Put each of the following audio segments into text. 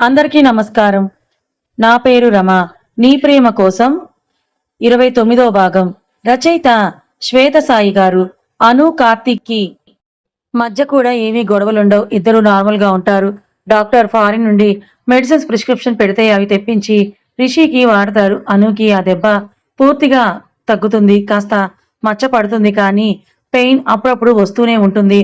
అందరికీ నమస్కారం. నా పేరు రమ. నీ ప్రేమ కోసం ఇరవై తొమ్మిదో భాగం. రచయిత శ్వేత సాయి గారు అను కార్తిక్కి మధ్య కూడా ఏమీ గొడవలుండవు. ఇద్దరు నార్మల్గా ఉంటారు. డాక్టర్ ఫారిన్ నుండి మెడిసిన్స్ ప్రిస్క్రిప్షన్ పెడితే అవి తెప్పించి రిషికి వాడతారు. అనుకి ఆ దెబ్బ పూర్తిగా తగ్గుతుంది. కాస్త మచ్చ పడుతుంది కానీ పెయిన్ అప్పుడప్పుడు వస్తూనే ఉంటుంది.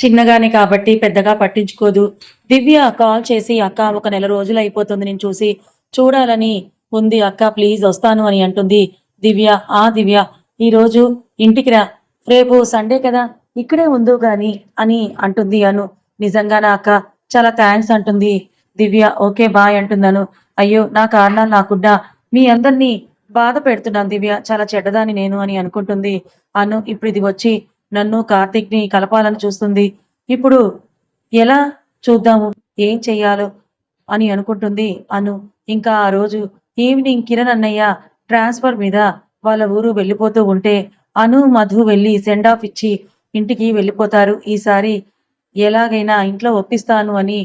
చిన్నగానే కాబట్టి పెద్దగా పట్టించుకోదు. దివ్య కాల్ చేసి అక్క ఒక నెల రోజులు అయిపోతుంది నేను చూసి చూడాలని ఉంది. అక్క ప్లీజ్ వస్తాను అని అంటుంది దివ్య. ఆ దివ్య ఈరోజు ఇంటికి రా. రేపు సండే కదా ఇక్కడే ఉందో గాని అని అంటుంది అను. నిజంగానా అక్క చాలా థ్యాంక్స్ అంటుంది దివ్య. ఓకే బాయ్ అంటున్నాను అయ్యో నా కారణాలు నాకుండా మీ అందరినీ బాధ పెడుతున్నాను దివ్య. చాలా చెడ్డదాని నేను అని అనుకుంటుంది అను. ఇప్పుడు ఇది వచ్చి నన్ను కార్తిక్ని కలపాలని చూస్తుంది. ఇప్పుడు ఎలా చూద్దాము? ఏం చెయ్యాలో? అని అనుకుంటుంది అను. ఇంకా ఆ రోజు ఈవినింగ్ కిరణ్ అన్నయ్య ట్రాన్స్ఫర్ మీద వాళ్ళ ఊరు వెళ్ళిపోతూ ఉంటే అను మధు వెళ్ళి సెండ్ ఆఫ్ ఇచ్చి ఇంటికి వెళ్ళిపోతారు. ఈసారి ఎలాగైనా ఇంట్లో ఒప్పిస్తాను అని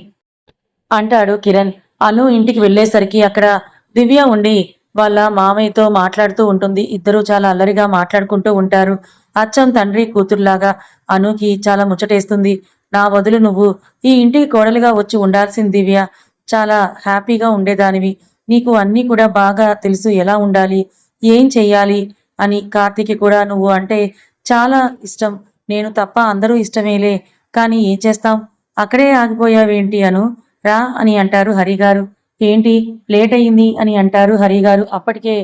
అంటాడు కిరణ్. అను ఇంటికి వెళ్ళేసరికి అక్కడ దివ్య ఉండి వాళ్ళ మామయ్యతో మాట్లాడుతూ ఉంటుంది. ఇద్దరు చాలా అల్లరిగా మాట్లాడుకుంటూ ఉంటారు. అచ్చం తండ్రి కూతురులాగా అనుకి చాలా ముచ్చటేస్తుంది. నా వదులు నువ్వు. ఈ ఇంటికి కోడలిగా వచ్చి ఉండాల్సింది దివ్య. చాలా హ్యాపీగా ఉండేదానివి. నీకు అన్నీ కూడా బాగా తెలుసు. ఎలా ఉండాలి? ఏం చెయ్యాలి? అని కార్తీక్ కూడా నువ్వు అంటే చాలా ఇష్టం. నేను తప్ప అందరూ ఇష్టమేలే. కానీ ఏం చేస్తాం? అక్కడే ఆగిపోయావేంటి అను? రా అని అంటారు హరిగారు. ఏంటి? లేట్ అయింది అని అంటారు హరిగారు. అప్పటికే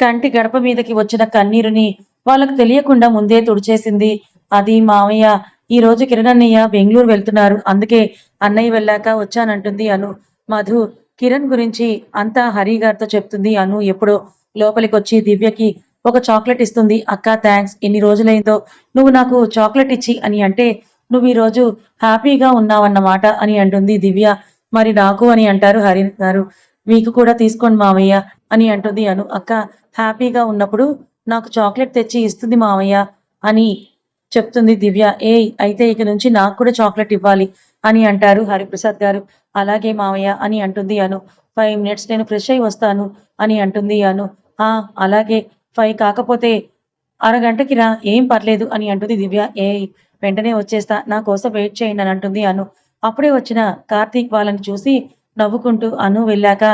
కంటి గడప మీదకి వచ్చిన కన్నీరుని వాళ్ళకు తెలియకుండా ముందే తుడిచేసింది. అది మామయ్య ఈ రోజు కిరణ్ అన్నయ్య బెంగళూరు వెళ్తున్నారు. అందుకే అన్నయ్య వెళ్ళాక వచ్చానంటుంది అను. మధు కిరణ్ గురించి అంతా హరి గారితో చెప్తుంది అను. ఎప్పుడో లోపలికి వచ్చి దివ్యకి ఒక చాక్లెట్ ఇస్తుంది. అక్క థ్యాంక్స్ ఎన్ని రోజులైందో నువ్వు నాకు చాక్లెట్ ఇచ్చి అని అంటే నువ్వు ఈ రోజు హ్యాపీగా ఉన్నావన్నమాట అని అంటుంది దివ్య. మరి నాకు అని అంటారు హరి గారు. మీకు కూడా తీసుకోండి మావయ్య అని అంటుంది అను. అక్క హ్యాపీగా ఉన్నప్పుడు నాకు చాక్లెట్ తెచ్చి ఇస్తుంది మావయ్య అని చెప్తుంది దివ్య. ఏ అయితే ఇక నుంచి నాకు కూడా చాక్లెట్ ఇవ్వాలి అని అంటారు హరిప్రసాద్ గారు. అలాగే మావయ్య అని అంటుంది అను. ఫైవ్ మినిట్స్ నేను ఫ్రెష్ అయి వస్తాను అని అంటుంది అను. ఆ అలాగే. ఫైవ్ కాకపోతే అరగంటకి రా ఏం పర్లేదు అని అంటుంది దివ్య. ఏ వెంటనే వచ్చేస్తా నా కోసం వెయిట్ చేయండి అని అంటుంది అను. అప్పుడే వచ్చిన కార్తీక్ వాళ్ళని చూసి నవ్వుకుంటూ అను వెళ్ళాక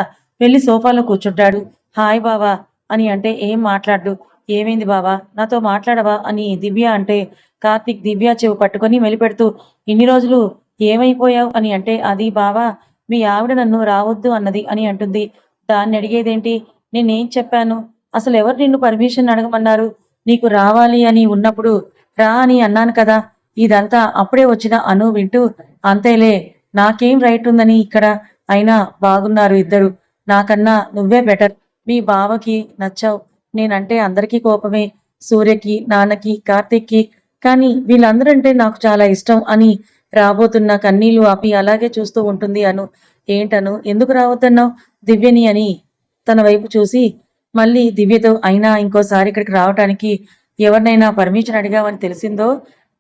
వెళ్ళి సోఫాలో కూర్చుంటాడు. హాయ్ బావా అని అంటే ఏం మాట్లాడు ఏమైంది బావా? నాతో మాట్లాడవా? అని దివ్య అంటే కార్తీక్ దివ్య చెవు పట్టుకొని మెలిపెడుతూ ఇన్ని రోజులు ఏమైపోయావు? అని అంటే అది బావా మీ ఆవిడ నన్ను రావద్దు అన్నది అని అంటుంది. దాన్ని అడిగేదేంటి? నేనేం చెప్పాను? అసలు ఎవరు నిన్ను పర్మిషన్ అడగమన్నారు? నీకు రావాలి అని ఉన్నప్పుడు రా అని అన్నాను కదా. ఇదంతా అప్పుడే వచ్చిన అను వింటూ అంతేలే నాకేం రైట్ ఉందని ఇక్కడ? అయినా బాగున్నారు ఇద్దరు. నాకన్నా నువ్వే బెటర్. మీ బావకి నచ్చావు. నేనంటే అందరికీ కోపమే సూర్యకి నాన్నకి కార్తిక్కి. కానీ వీళ్ళందరంటే నాకు చాలా ఇష్టం అని రాబోతున్న కన్నీళ్ళు ఆపి అలాగే చూస్తూ ఉంటుంది అను. ఏంటను? ఎందుకు రావద్దన్నావు? దివ్యని అని తన వైపు చూసి మళ్ళీ దివ్యతో అయినా ఇంకోసారి ఇక్కడికి రావటానికి ఎవరినైనా పర్మిషన్ అడిగావని తెలిసిందో?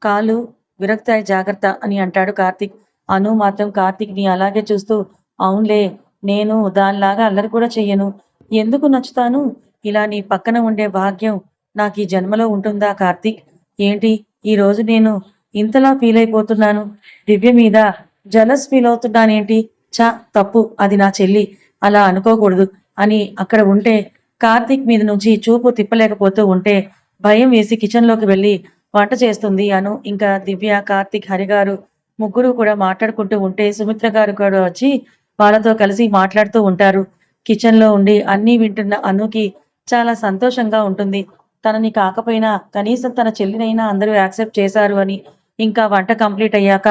కాలు విరక్తాయి జాగ్రత్త అని అంటాడు కార్తిక్. అను మాత్రం కార్తిక్ని అలాగే చూస్తూ అవునులే నేను దానిలాగా అల్లరి కూడా చెయ్యను. ఎందుకు నచ్చుతాను? ఇలా నీ పక్కన ఉండే భాగ్యం నాకు ఈ జన్మలో ఉంటుందా కార్తీక్? ఏంటి? ఈ రోజు నేను ఇంతలా ఫీల్ అయిపోతున్నాను. దివ్య మీద జలస్ ఫీల్ అవుతున్నానేంటి? చా తప్పు అది నా చెల్లి. అలా అనుకోకూడదు. అని అక్కడ ఉంటే కార్తీక్ మీద నుంచి చూపు తిప్పలేకపోతూ ఉంటే భయం వేసి కిచెన్లోకి వెళ్ళి వంట చేస్తుంది అను. ఇంకా దివ్య కార్తీక్ హరి గారు ముగ్గురు కూడా మాట్లాడుకుంటూ ఉంటే సుమిత్ర గారు కూడా వచ్చి వాళ్ళతో కలిసి మాట్లాడుతూ ఉంటారు. కిచెన్లో ఉండి అన్నీ వింటున్న అనుకి చాలా సంతోషంగా ఉంటుంది. తనని కాకపోయినా కనీసం తన చెల్లినైనా అందరూ యాక్సెప్ట్ చేశారు అని. ఇంకా వంట కంప్లీట్ అయ్యాక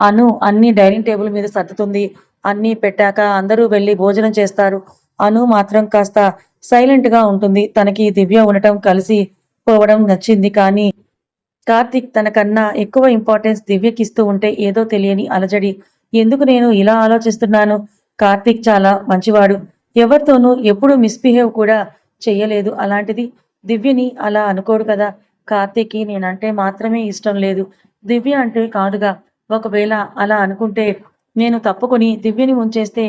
అను అన్ని డైనింగ్ టేబుల్ మీద సర్దుతుంది. అన్ని పెట్టాక అందరూ వెళ్ళి భోజనం చేస్తారు. అను మాత్రం కాస్త సైలెంట్గా ఉంటుంది. తనకి దివ్య ఉండటం కలిసి పోవడం నచ్చింది. కానీ కార్తిక్ తనకన్నా ఎక్కువ ఇంపార్టెన్స్ దివ్యకి ఇస్తూ ఉంటే ఏదో తెలియని అలజడి. ఎందుకు నేను ఇలా ఆలోచిస్తున్నాను? కార్తిక్ చాలా మంచివాడు. ఎవరితోనూ ఎప్పుడూ మిస్బిహేవ్ కూడా చెయ్యలేదు. అలాంటిది దివ్యని అలా అనుకోడు కదా. కార్తీక్కి నేనంటే మాత్రమే ఇష్టం లేదు. దివ్య అంటే కాదుగా. ఒకవేళ అలా అనుకుంటే నేను తప్పుకొని దివ్యని ఉంచేస్తే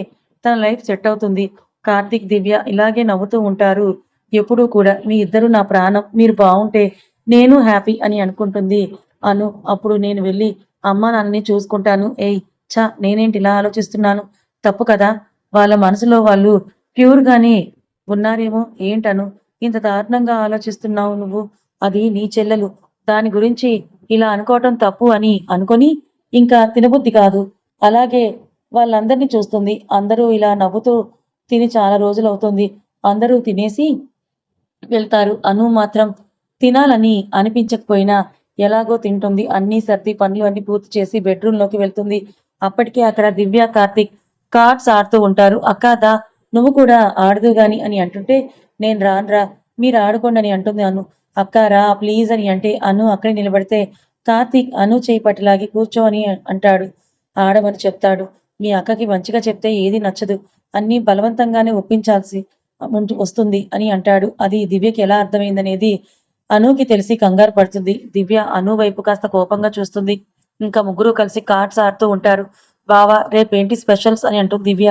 తన లైఫ్ సెట్ అవుతుంది. కార్తీక్ దివ్య ఇలాగే నవ్వుతూ ఉంటారు. ఎప్పుడూ కూడా మీ ఇద్దరు నా ప్రాణం. మీరు బాగుంటే నేను హ్యాపీ అని అనుకుంటుంది. అను అప్పుడు నేను వెళ్ళి అమ్మ నాన్నని చూసుకుంటాను. ఏయ్ చా నేనేంటి ఇలా ఆలోచిస్తున్నాను? తప్పు కదా. వాళ్ళ మనసులో వాళ్ళు ప్యూర్గానే ఉన్నారేమో ఏంటను? ఇంత దారుణంగా ఆలోచిస్తున్నావు నువ్వు? అది నీ చెల్లెలు. దాని గురించి ఇలా అనుకోవటం తప్పు అని అనుకొని ఇంకా తినబుద్ధి కాదు. అలాగే వాళ్ళందరినీ చూస్తుంది. అందరూ ఇలా నవ్వుతూ తిని చాలా రోజులు అవుతుంది అందరూ తినేసి వెళ్తారు. అను మాత్రం తినాలని అనిపించకపోయినా ఎలాగో తింటుంది. అన్ని సర్ది పనులు అన్ని పూర్తి చేసి బెడ్రూమ్లోకి వెళ్తుంది. అప్పటికే అక్కడ దివ్య కార్తిక్ కార్డ్స్ ఆడుతూ ఉంటారు. అక్కాదా నువ్వు కూడా ఆడదు గాని అని అంటుంటే నేను రానురా మీరు ఆడుకోండి అని అంటుంది అను. అక్క రా ప్లీజ్ అని అంటే అను అక్కడే నిలబడితే కార్తీక్ అను చేయి పట్టులాగి కూర్చో అని అంటాడు. ఆడమని చెప్తాడు. మీ అక్కకి మంచిగా చెప్తే ఏది నచ్చదు. అన్ని బలవంతంగానే ఒప్పించాల్సి వస్తుంది అని అంటాడు. అది దివ్యకి ఎలా అర్థమైందనేది అనుకి తెలిసి కంగారు పడుతుంది. దివ్య అను వైపు కాస్త కోపంగా చూస్తుంది. ఇంకా ముగ్గురు కలిసి కార్డ్స్ ఆడుతూ ఉంటారు. బావా రేపేంటి స్పెషల్స్ అని అంటుంది దివ్య.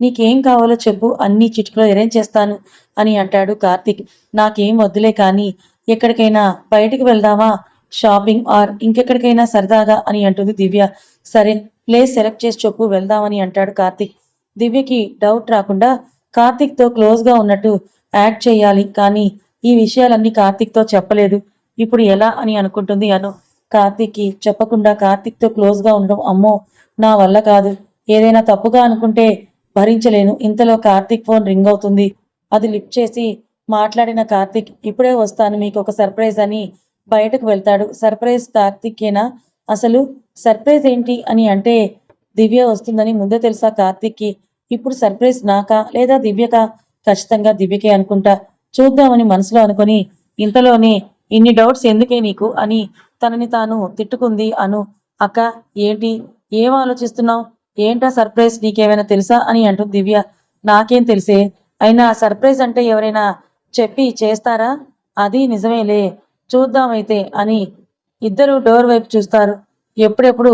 నీకేం కావాలో చెప్పు అన్ని చిటికలో అరేంజ్ చేస్తాను అని అంటాడు కార్తిక్. నాకేం వద్దులే కానీ ఎక్కడికైనా బయటికి వెళ్దామా? షాపింగ్ ఆర్ ఇంకెక్కడికైనా సరదాగా అని అంటుంది దివ్య. సరే ప్లేస్ సెలెక్ట్ చేసి చెప్పు వెళ్దామని అంటాడు కార్తిక్. దివ్యకి డౌట్ రాకుండా కార్తిక్తో క్లోజ్గా ఉన్నట్టు యాక్ట్ చేయాలి కానీ ఈ విషయాలన్నీ కార్తిక్తో చెప్పలేదు. ఇప్పుడు ఎలా అని అనుకుంటుంది అను. కార్తిక్కి చెప్పకుండా కార్తిక్తో క్లోజ్గా ఉండడం అమ్మో నా వల్ల కాదు. ఏదైనా తప్పుగా అనుకుంటే భరించలేను. ఇంతలో కార్తిక్ ఫోన్ రింగ్ అవుతుంది. అది లిఫ్ట్ చేసి మాట్లాడిన కార్తిక్ ఇప్పుడే వస్తాను మీకు ఒక సర్ప్రైజ్ అని బయటకు వెళ్తాడు. సర్ప్రైజ్ కార్తీకేనా? అసలు సర్ప్రైజ్ ఏంటి అని అంటే దివ్య వస్తుందని ముందే తెలుసా కార్తిక్కి. ఇప్పుడు సర్ప్రైజ్ నాకా లేదా దివ్యకా? ఖచ్చితంగా దివ్యకే అనుకుంటా. చూద్దామని మనసులో అనుకొని ఇంతలోనే ఇన్ని డౌట్స్ ఎందుకే నీకు? అని తనని తాను తిట్టుకుంది అను. అక్క ఏంటి? ఏం ఆలోచిస్తున్నావు? ఏంటా సర్ప్రైజ్ నీకేమైనా తెలుసా అని అంటుంది దివ్య. నాకేం తెలిసే. అయినా సర్ప్రైజ్ అంటే ఎవరైనా చెప్పి చేస్తారా? అది నిజమేలే. చూద్దామైతే అని ఇద్దరు డోర్ వైపు చూస్తారు. ఎప్పుడెప్పుడు?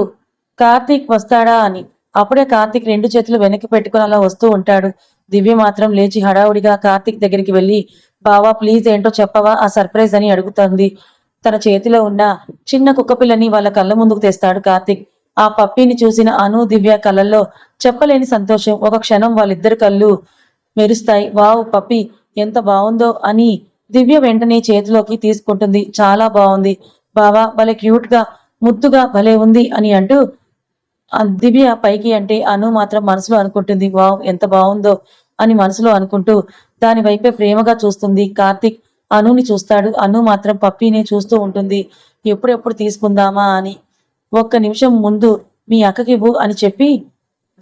కార్తీక్ వస్తాడా అని. అప్పుడే కార్తీక్ రెండు చేతులు వెనక్కి పెట్టుకుని అలా వస్తూ ఉంటాడు. దివ్య మాత్రం లేచి హడావుడిగా కార్తీక్ దగ్గరికి వెళ్ళి బావా ప్లీజ్ ఏంటో చెప్పవా? ఆ సర్ప్రైజ్ అని అడుగుతుంది. తన చేతిలో ఉన్న చిన్న కుక్కపిల్లని వాళ్ళ కళ్ళ ముందుకు తెస్తాడు కార్తీక్. ఆ పప్పిని చూసిన అను దివ్య కళ్ళల్లో చెప్పలేని సంతోషం. ఒక క్షణం వాళ్ళిద్దరి కళ్ళు మెరుస్తాయి. వావ్ పప్పి ఎంత బాగుందో అని దివ్య వెంటనే చేతిలోకి తీసుకుంటుంది. చాలా బాగుంది బావా భలే క్యూట్గా ముద్దుగా భలే ఉంది అని అంటూ దివ్య పైకి అంటే అను మాత్రం మనసులో అనుకుంటుంది. వావ్ ఎంత బాగుందో అని మనసులో అనుకుంటూ దాని వైపే ప్రేమగా చూస్తుంది. కార్తిక్ అనుని చూస్తాడు. అను మాత్రం పప్పీనే చూస్తూ ఉంటుంది. ఎప్పుడెప్పుడు తీసుకుందామా అని ఒక్క నిమిషం ముందు మీ అక్కకివ్వు అని చెప్పి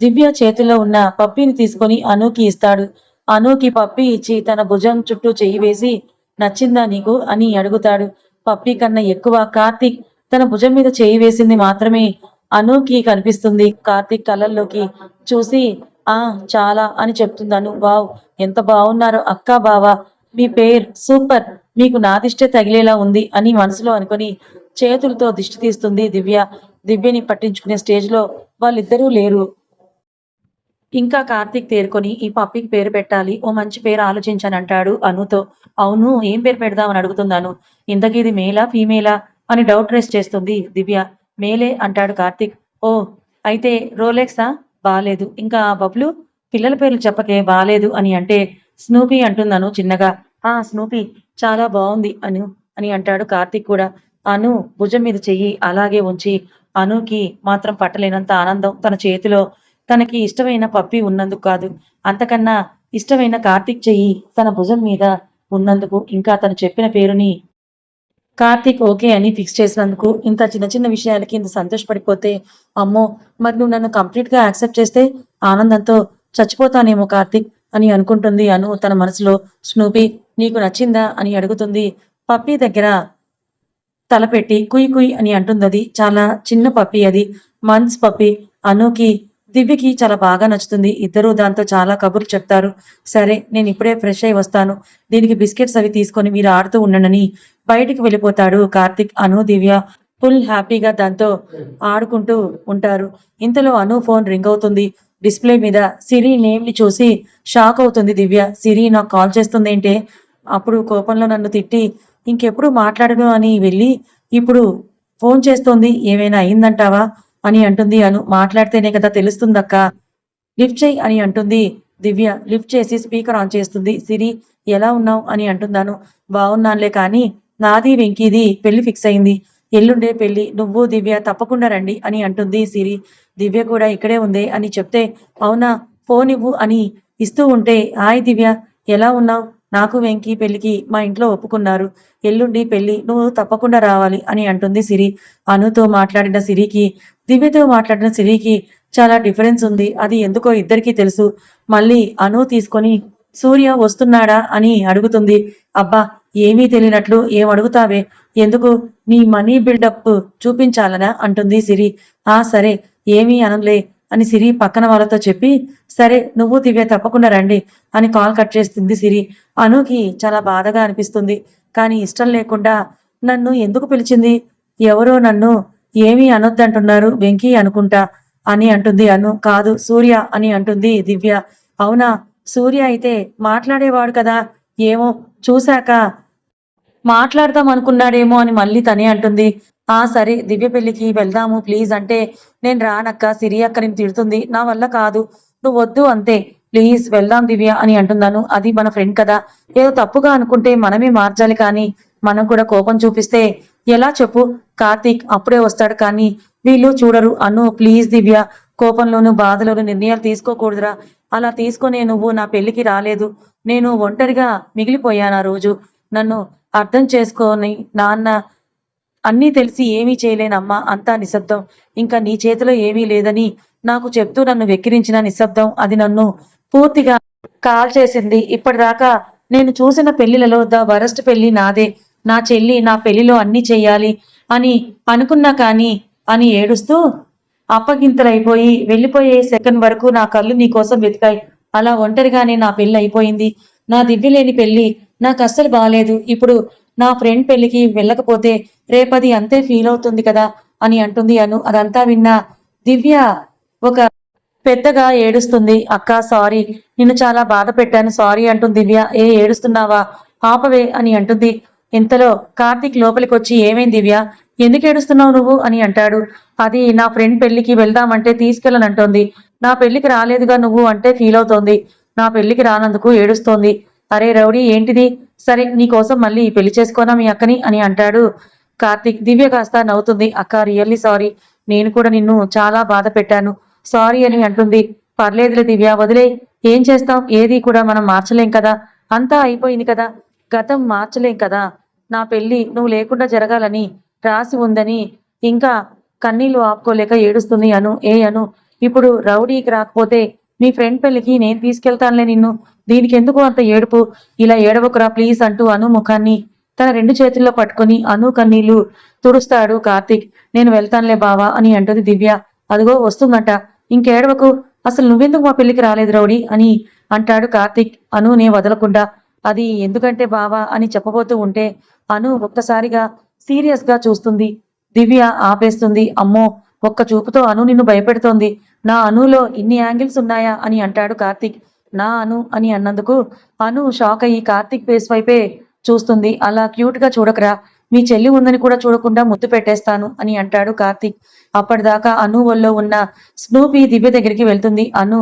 దివ్య చేతిలో ఉన్న పప్పీని తీసుకొని అనూకి ఇస్తాడు. అనూకి పప్పి ఇచ్చి తన భుజం చుట్టూ చెయ్యి వేసి నచ్చిందా నీకు? అని అడుగుతాడు. పప్పి కన్నా ఎక్కువ కార్తీక్ తన భుజం మీద చేయి వేసింది మాత్రమే అనుకి కనిపిస్తుంది. కార్తీక్ కళ్ళల్లోకి చూసి ఆ చాలా అని చెప్తుంది అను. వావ్ ఎంత బాగున్నారో అక్క బావా. మీ పేరు సూపర్. మీకు నాదిష్టే తగిలేలా ఉంది అని మనసులో అనుకొని చేతులతో దిష్టి తీస్తుంది. దివ్య దివ్యని పట్టించుకునే స్టేజ్లో వాళ్ళిద్దరూ లేరు. ఇంకా కార్తీక్ తేరుకొని ఈ పప్పికి పేరు పెట్టాలి. ఓ మంచి పేరు ఆలోచించని అంటాడు అనుతో. అవును ఏం పేరు పెడదామని అడుగుతున్నాను? ఇంతకీ ఇది మేలా ఫీమేలా? అని డౌట్ రేస్ చేస్తుంది దివ్య. మేలే అంటాడు కార్తీక్. ఓ అయితే రోలెక్సా? బాలేదు. ఇంకా ఆ బబ్లు? పిల్లల పేర్లు చెప్పకే బాలేదు అని అంటే స్నూపీ అంటున్నాను చిన్నగా. ఆ స్నూపీ చాలా బాగుంది అను అని అంటాడు కార్తీక్ కూడా. అను భుజం మీద చెయ్యి అలాగే ఉంచి అనుకి మాత్రం పట్టలేనంత ఆనందం తన చేతిలో. తనకి ఇష్టమైన పప్పి ఉన్నందుకు కాదు. అంతకన్నా ఇష్టమైన కార్తీక్ చెయ్యి తన భుజం మీద ఉన్నందుకు ఇంకా తను చెప్పిన పేరుని కార్తీక్ ఓకే అని ఫిక్స్ చేసినందుకు ఇంత చిన్న చిన్న విషయాలకి ఇంత సంతోషపడిపోతే అమ్మో మరి నువ్వు నన్ను కంప్లీట్గా యాక్సెప్ట్ చేస్తే ఆనందంతో చచ్చిపోతానేమో కార్తీక్ అని అనుకుంటుంది అను తన మనసులో. స్నూపీ నీకు నచ్చిందా అని అడుగుతుంది. పప్పీ దగ్గర తలపెట్టి కుయ్ కుయ్ అని అంటుంది చాలా చిన్న పప్పి అది. Months puppy. అనుకి దివ్యకి చాలా బాగా నచ్చుతుంది. ఇద్దరు దాంతో చాలా కబుర్లు చెప్తారు. సరే నేను ఇప్పుడే ఫ్రెష్ అయి వస్తాను. దీనికి బిస్కెట్స్ అవి తీసుకొని మీరు ఆడుతూ ఉండనని బయటికి వెళ్ళిపోతాడు కార్తిక్ అను దివ్య ఫుల్ హ్యాపీగా దాంతో ఆడుకుంటూ ఉంటారు. ఇంతలో అను ఫోన్ రింగ్ అవుతుంది. డిస్ప్లే మీద సిరి నేమ్ని చూసి షాక్ అవుతుంది దివ్య. సిరి నాకు కాల్ చేస్తుంది ఏంటే అప్పుడు కోపంలో నన్ను తిట్టి ఇంకెప్పుడు మాట్లాడను అని వెళ్ళి ఇప్పుడు ఫోన్ చేస్తోంది ఏమైనా అయిందంటావా? అని అంటుంది అను. మాట్లాడితేనే కదా తెలుస్తుందక్క. లిఫ్ట్ చేయి అని అంటుంది దివ్య. లిఫ్ట్ చేసి స్పీకర్ ఆన్ చేస్తుంది. సిరి ఎలా ఉన్నావు? అని అంటున్నాను బాగున్నానులే కానీ నాది వెంకీది పెళ్ళి ఫిక్స్ అయింది. ఎల్లుండే పెళ్ళి. నువ్వు దివ్య తప్పకుండా రండి అని అంటుంది సిరి. దివ్య కూడా ఇక్కడే ఉంది అని చెప్తే అవునా ఫోన్ ఇవ్వు అని ఇస్తూ ఉంటే హాయ్ దివ్య ఎలా ఉన్నావు? నాకు వెంకీ పెళ్ళికి మా ఇంట్లో ఒప్పుకున్నారు. ఎల్లుండి పెళ్ళి నువ్వు తప్పకుండా రావాలి అని అంటుంది సిరి. అనుతో మాట్లాడిన సిరికి దివ్యతో మాట్లాడిన సిరికి చాలా డిఫరెన్స్ ఉంది. అది ఎందుకో ఇద్దరికీ తెలుసు. మళ్ళీ అను తీసుకొని సూర్య వస్తున్నాడా అని అడుగుతుంది. అబ్బా ఏమీ తెలియనట్లు ఏం అడుగుతావే? ఎందుకు? నీ మనీ బిల్డప్ చూపించాలనా? అంటుంది సిరి. ఆ సరే. ఏమీ అనలే అని సిరి పక్కన వాళ్ళతో చెప్పి సరే నువ్వు దివ్య తప్పకుండా రండి అని కాల్ కట్ చేస్తుంది సిరి. అనుకి చాలా బాధగా అనిపిస్తుంది. కానీ ఇష్టం లేకుండా నన్ను ఎందుకు పిలిచింది? ఎవరో నన్ను ఏమీ అనొద్దంటున్నారు వెంకీ అనుకుంటా అని అంటుంది అను. కాదు సూర్య అని అంటుంది దివ్య. అవునా? సూర్య అయితే మాట్లాడేవాడు కదా? ఏమో చూశాక మాట్లాడదాం అనుకున్నాడేమో అని మళ్ళీ తనే అంటుంది. ఆ సరే దివ్య పెళ్ళికి వెళ్దాము ప్లీజ్. అంటే నేను రానక్క సిరి అక్క నేను తిడుతుంది. నా వల్ల కాదు. నువ్వు వద్దు అంతే. ప్లీజ్ వెళ్దాం దివ్య అని అంటున్నాను. అది మన ఫ్రెండ్ కదా. ఏదో తప్పుగా అనుకుంటే మనమే మార్చాలి కానీ మనం కూడా కోపం చూపిస్తే ఎలా చెప్పు? కార్తీక్ అప్పుడే వస్తాడు కానీ వీళ్ళు చూడరు. అను ప్లీజ్ దివ్య కోపంలోను బాధలోను నిర్ణయాలు తీసుకోకూడదురా. అలా తీసుకొని నువ్వు నా పెళ్ళికి రాలేదు. నేను ఒంటరిగా మిగిలిపోయాను ఆ రోజు. నన్ను అర్థం చేసుకొని నాన్న అన్నీ తెలిసి ఏమీ చేయలేనమ్మా అంతా నిశ్శబ్దం. ఇంకా నీ చేతిలో ఏమీ లేదని నాకు చెప్తూ నన్ను వెక్కిరించిన నిశ్శబ్దం. అది నన్ను పూర్తిగా కాల్ చేసింది. ఇప్పటిదాకా నేను చూసిన పెళ్ళిలలో ద వరస్ట్ పెళ్ళి నాదే. నా చెల్లి నా పెళ్ళిలో అన్ని చెయ్యాలి అని అనుకున్నా కానీ అని ఏడుస్తూ అప్పగింతలైపోయి వెళ్ళిపోయే సెకండ్ వరకు నా కళ్ళు నీ కోసం వెతికాయి. అలా ఒంటరిగానే నా పెళ్ళి అయిపోయింది. నా దివ్యలేని పెళ్ళి నాకు అస్సలు బాగాలేదు ఇప్పుడు నా ఫ్రెండ్ పెళ్ళికి వెళ్ళకపోతే రేపది అంతే ఫీల్ అవుతుంది కదా అని అంటుంది అను. అదంతా విన్నా దివ్య ఒక పెద్దగా ఏడుస్తుంది. అక్క సారీ నిన్ను చాలా బాధ పెట్టాను. సారీ అంటుంది దివ్య. ఏ ఏడుస్తున్నావా? పాపవే అని అంటుంది. ఇంతలో కార్తీక్ లోపలికి వచ్చి ఏమైంది దివ్య? ఎందుకు ఏడుస్తున్నావు నువ్వు? అని అంటాడు. అది నా ఫ్రెండ్ పెళ్ళికి వెళ్దామంటే తీసుకెళ్ళనంటోంది. నా పెళ్ళికి రాలేదుగా నువ్వు అంటే ఫీల్ అవుతోంది. నా పెళ్ళికి రానందుకు ఏడుస్తోంది. అరే రౌడీ ఏంటిది? సరే నీకోసం మళ్ళీ పెళ్ళి చేసుకోనా మీ అక్కని అని అంటాడు కార్తీక్. దివ్య కాస్త నవ్వుతుంది. అక్క రియల్లీ సారీ. నేను కూడా నిన్ను చాలా బాధ పెట్టాను. సారీ అని అంటుంది. పర్లేదులే దివ్య వదిలే. ఏం చేస్తాం? ఏది కూడా మనం మార్చలేం కదా. అంతా అయిపోయింది కదా. గతం మార్చలేం కదా. నా పెళ్ళి నువ్వు లేకుండా జరగాలని రాసి ఉందని ఇంకా కన్నీళ్ళు ఆపుకోలేక ఏడుస్తుంది అను. ఏ అను? ఇప్పుడు రౌడీకి రాకపోతే మీ ఫ్రెండ్ పెళ్ళికి నేను తీసుకెళ్తానులే నిన్ను. దీనికి ఎందుకు అంత ఏడుపు? ఇలా ఏడవకురా ప్లీజ్ అంటూ అను ముఖాన్ని. తన రెండు చేతుల్లో పట్టుకొని అను కన్నీళ్ళు తుడుస్తాడు కార్తీక్. నేను వెళ్తానులే బావా అని అంటుంది దివ్య. అదిగో వస్తుందంట. ఇంకేడవకు? అసలు నువ్వెందుకు మా పెళ్ళికి రాలేదు రౌడీ అని అంటాడు కార్తీక్. అనునే వదలకుండా. అది ఎందుకంటే బావా అని చెప్పబోతూ ఉంటే అను ఒక్కసారిగా సీరియస్గా చూస్తుంది. దివ్య ఆపేస్తుంది. అమ్మో! ఒక్క చూపుతో అను నిన్ను భయపెడుతోంది. నా అనులో ఇన్ని యాంగిల్స్ ఉన్నాయా అని అంటాడు కార్తీక్. నా అను అని అన్నందుకు అను షాక్ అయ్యి కార్తీక్ ఫేస్ వైపే చూస్తుంది. అలా క్యూట్గా చూడకరా. మీ చెల్లి ఉందని కూడా చూడకుండా ముద్దు పెట్టేస్తాను అని అంటాడు కార్తీక్. అప్పటిదాకా అను ఒళ్ళో ఉన్న స్నూపీ దివ్య దగ్గరికి వెళ్తుంది. అను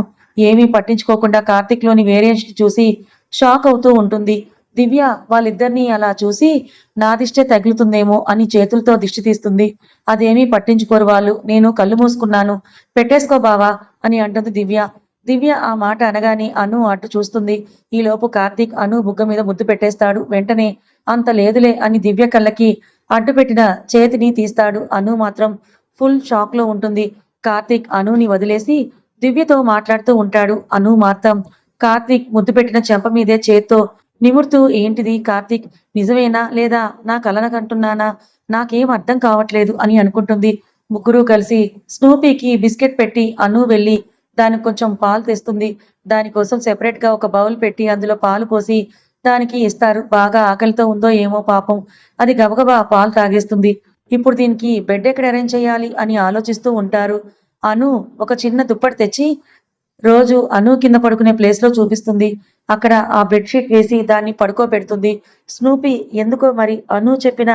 ఏమీ పట్టించుకోకుండా కార్తీక్లోని వేరియంట్స్ చూసి షాక్ అవుతూ ఉంటుంది. దివ్య వాళ్ళిద్దరినీ అలా చూసి నా దిష్టే తగులుతుందేమో అని చేతులతో దిష్టి తీస్తుంది. అదేమీ పట్టించుకోరు వాళ్ళు. నేను కళ్ళు మూసుకున్నాను. పెట్టేసుకో బావా అని అంటుంది దివ్య. దివ్య ఆ మాట అనగానే అను అటు చూస్తుంది. ఈలోపు కార్తీక్ అను బుగ్గ మీద ముద్దు పెట్టేస్తాడు. వెంటనే అంత లేదులే అని దివ్య కళ్ళకి అడ్డు పెట్టిన చేతిని తీస్తాడు. అను మాత్రం ఫుల్ షాక్లో ఉంటుంది. కార్తీక్ అనుని వదిలేసి దివ్యతో మాట్లాడుతూ ఉంటాడు. అను మాత్రం కార్తీక్ ముద్దు పెట్టిన చెంప మీదే చేత్తో నిమురుతూ ఏంటిది కార్తీక్? నిజమేనా? లేదా నా కలనకంటున్నానా నాకేం అర్థం కావట్లేదు అని అనుకుంటుంది. ముగ్గురు కలిసి స్నూపీకి బిస్కెట్ పెట్టి అను వెళ్ళి దానికి కొంచెం పాలు తెస్తుంది. దానికోసం సెపరేట్గా ఒక బౌల్ పెట్టి అందులో పాలు పోసి దానికి ఇస్తారు. బాగా ఆకలితో ఉందో ఏమో పాపం. అది గబగబా పాలు తాగేస్తుంది. ఇప్పుడు దీనికి బెడ్ ఎక్కడ అరేంజ్ చేయాలి? అని ఆలోచిస్తూ ఉంటారు. అను ఒక చిన్న దుప్పటి తెచ్చి రోజు అను కింద పడుకునే ప్లేస్లో చూపిస్తుంది. అక్కడ ఆ బెడ్షీట్ వేసి దాన్ని పడుకోబెడుతుంది. స్నూపీ ఎందుకో మరి అను చెప్పిన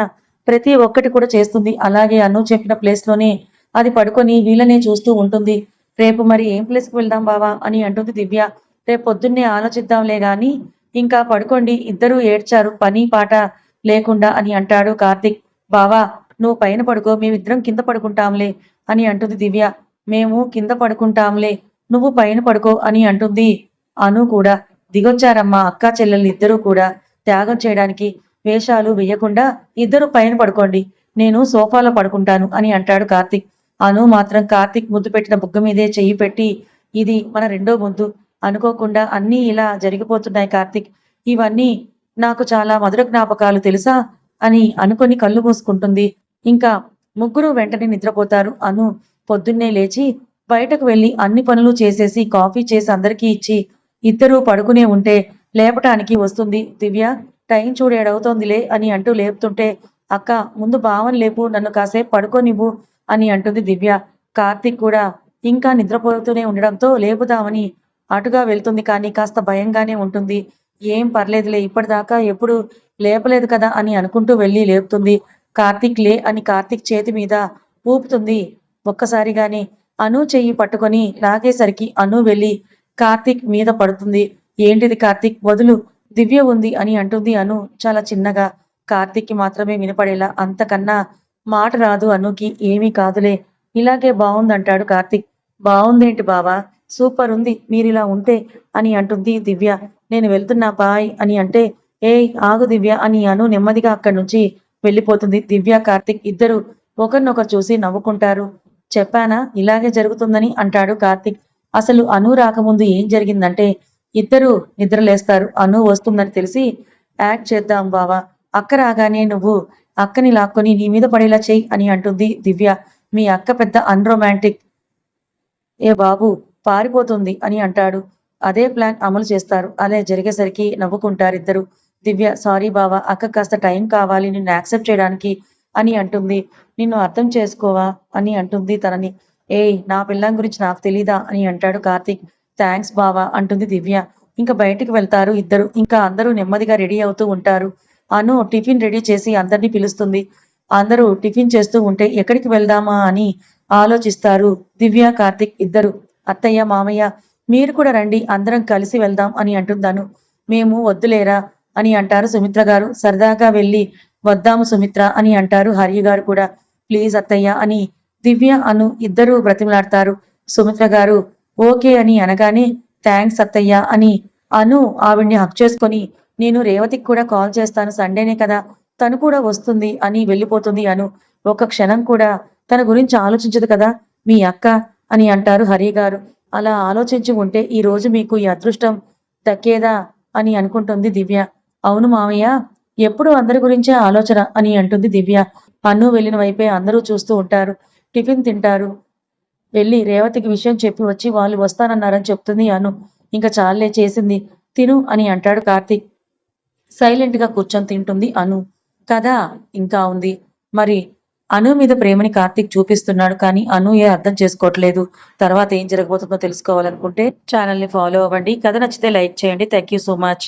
ప్రతి ఒక్కటి కూడా చేస్తుంది. అలాగే అను చెప్పిన ప్లేస్లోనే అది పడుకొని వీళ్ళనే చూస్తూ ఉంటుంది. రేపు మరి ఏం ప్లేస్కి వెళ్దాం బావా అని అంటుంది దివ్య. రేపు పొద్దున్నే ఆలోచిద్దాంలే గాని ఇంకా పడుకోండి. ఇద్దరూ ఏడ్చారు. పని పాట లేకుండా అని అంటాడు కార్తిక్. బావా నువ్వు పైన పడుకో. మేమిద్దరం కింద పడుకుంటాంలే అని అంటుంది దివ్య. మేము కింద పడుకుంటాంలే. నువ్వు పైన పడుకో అని అంటుంది. అను కూడా దిగొచ్చారమ్మా అక్క చెల్లెలు ఇద్దరూ కూడా త్యాగం చేయడానికి వేషాలు వేయకుండా ఇద్దరు పైన పడుకోండి నేను సోఫాలో పడుకుంటాను అని అంటాడు కార్తిక్. అను మాత్రం కార్తిక్ ముద్దు పెట్టిన బుగ్గ మీదే చెయ్యి పెట్టి ఇది మన రెండో ముద్దు. అనుకోకుండా అన్నీ ఇలా జరిగిపోతున్నాయి కార్తిక్. ఇవన్నీ నాకు చాలా మధుర జ్ఞాపకాలు తెలుసా అని అనుకొని కళ్ళు మూసుకుంటుంది. ఇంకా ముగ్గురు వెంటనే నిద్రపోతారు. అను పొద్దున్నే లేచి బయటకు వెళ్ళి అన్ని పనులు చేసేసి కాఫీ చేసి అందరికీ ఇచ్చి ఇద్దరూ పడుకునే ఉంటే లేపటానికి వస్తుంది. దివ్య టైం చూడు ఏడవుతోందిలే అని అంటూ లేపుతుంటే అక్క ముందు భావన లేపు నన్ను కాసేపు పడుకోనివ్వు అని అంటుంది దివ్య. కార్తీక్ కూడా ఇంకా నిద్రపోతూనే ఉండడంతో లేపుదామని అటుగా వెళ్తుంది కానీ కాస్త భయంగానే ఉంటుంది. ఏం పర్లేదులే ఇప్పటిదాకా ఎప్పుడు లేపలేదు కదా అని అనుకుంటూ వెళ్ళి లేపుతుంది. కార్తిక్ లే అని కార్తిక్ చేతి మీద ఊపుతుంది. ఒక్కసారిగానే అను చెయ్యి పట్టుకొని లాగేసరికి అను వెళ్ళి కార్తీక్ మీద పడుతుంది. ఏంటిది కార్తీక్? వదులు దివ్య ఉంది అని అంటుంది అను చాలా చిన్నగా. కార్తీక్కి మాత్రమే వినపడేలా అంతకన్నా మాట రాదు అనుకి ఏమీ కాదులే. ఇలాగే బాగుందంటాడు కార్తీక్. బాగుందేంటి బావా? సూపర్ ఉంది మీరిలా ఉంటే అని అంటుంది దివ్య. నేను వెళ్తున్నా బాయ్ అని అంటే ఏయ్ ఆగు దివ్య అని అను నెమ్మదిగా అక్కడి నుంచి వెళ్ళిపోతుంది. దివ్య కార్తీక్ ఇద్దరు ఒకరినొకరు చూసి నవ్వుకుంటారు. చెప్పానా? ఇలాగే జరుగుతుందని అంటాడు కార్తీక్. అసలు అను రాకముందు ఏం జరిగిందంటే ఇద్దరు నిద్రలేస్తారు. అను వస్తుందని తెలిసి యాక్ట్ చేద్దాం బావా. అక్క రాగానే నువ్వు అక్కని లాక్కొని నీ మీద పడేలా చెయ్యి అని అంటుంది దివ్య. మీ అక్క పెద్ద అన్రొమాంటిక్. ఏ బాబు పారిపోతుంది అని అంటాడు. అదే ప్లాన్ అమలు చేస్తారు. అలా జరిగేసరికి నవ్వుకుంటారు ఇద్దరు దివ్య సారీ బావా అక్క కాస్త టైం కావాలి నిన్ను యాక్సెప్ట్ చేయడానికి అని అంటుంది. నిన్ను అర్థం చేసుకోవా? అని అంటుంది తనని. ఏయ్ నా పిల్లం గురించి నాకు తెలీదా? అని అంటాడు కార్తీక్. థ్యాంక్స్ బావా అంటుంది దివ్య. ఇంకా బయటికి వెళ్తారు ఇద్దరు. ఇంకా అందరూ నెమ్మదిగా రెడీ అవుతూ ఉంటారు. అను టిఫిన్ రెడీ చేసి అందరినీ పిలుస్తుంది. అందరూ టిఫిన్ చేస్తూ ఉంటే ఎక్కడికి వెళ్దామా అని ఆలోచిస్తారు దివ్య కార్తిక్ ఇద్దరు. అత్తయ్య మామయ్య మీరు కూడా రండి అందరం కలిసి వెళ్దాం అని అంటున్నాను మేము వద్దులేరా? అని అంటారు సుమిత్ర గారు. సరదాగా వెళ్ళి వద్దాము సుమిత్ర అని అంటారు హరి గారు కూడా. ప్లీజ్ అత్తయ్య అని దివ్య అను ఇద్దరూ బ్రతిమలాడతారు. సుమిత్ర గారు ఓకే అని అనగానే థ్యాంక్స్ అత్తయ్య అని అను ఆవిడ్ని హక్ చేసుకొని నేను రేవతికి కూడా కాల్ చేస్తాను సండేనే కదా తను కూడా వస్తుంది అని వెళ్ళిపోతుంది అను. ఒక క్షణం కూడా తన గురించి ఆలోచించదు కదా మీ అక్క అని అంటారు హరి గారు. అలా ఆలోచించి ఉంటే ఈ రోజు మీకు ఈ అదృష్టం దక్కేదా అని అనుకుంటుంది దివ్య. అవును మామయ్య ఎప్పుడు అందరి గురించే ఆలోచన అని అంటుంది దివ్య. అన్ను వెళ్ళిన వైపే అందరూ చూస్తూ ఉంటారు. టిఫిన్ తింటారు. వెళ్ళి రేవతికి విషయం చెప్పి వచ్చి వాళ్ళు వస్తానన్నారని చెప్తుంది అను. ఇంకా చాలే చేసింది. తిను అని అంటాడు కార్తీక్. సైలెంట్గా కూర్చొని తింటుంది అను. కథ ఇంకా ఉంది. మరి అను మీద ప్రేమని కార్తీక్ చూపిస్తున్నాడు కానీ అను ఏ అర్థం చేసుకోవట్లేదు. తర్వాత ఏం జరగబోతుందో తెలుసుకోవాలనుకుంటే ఛానల్ని ఫాలో అవ్వండి. కథ నచ్చితే లైక్ చేయండి. Thank you so much.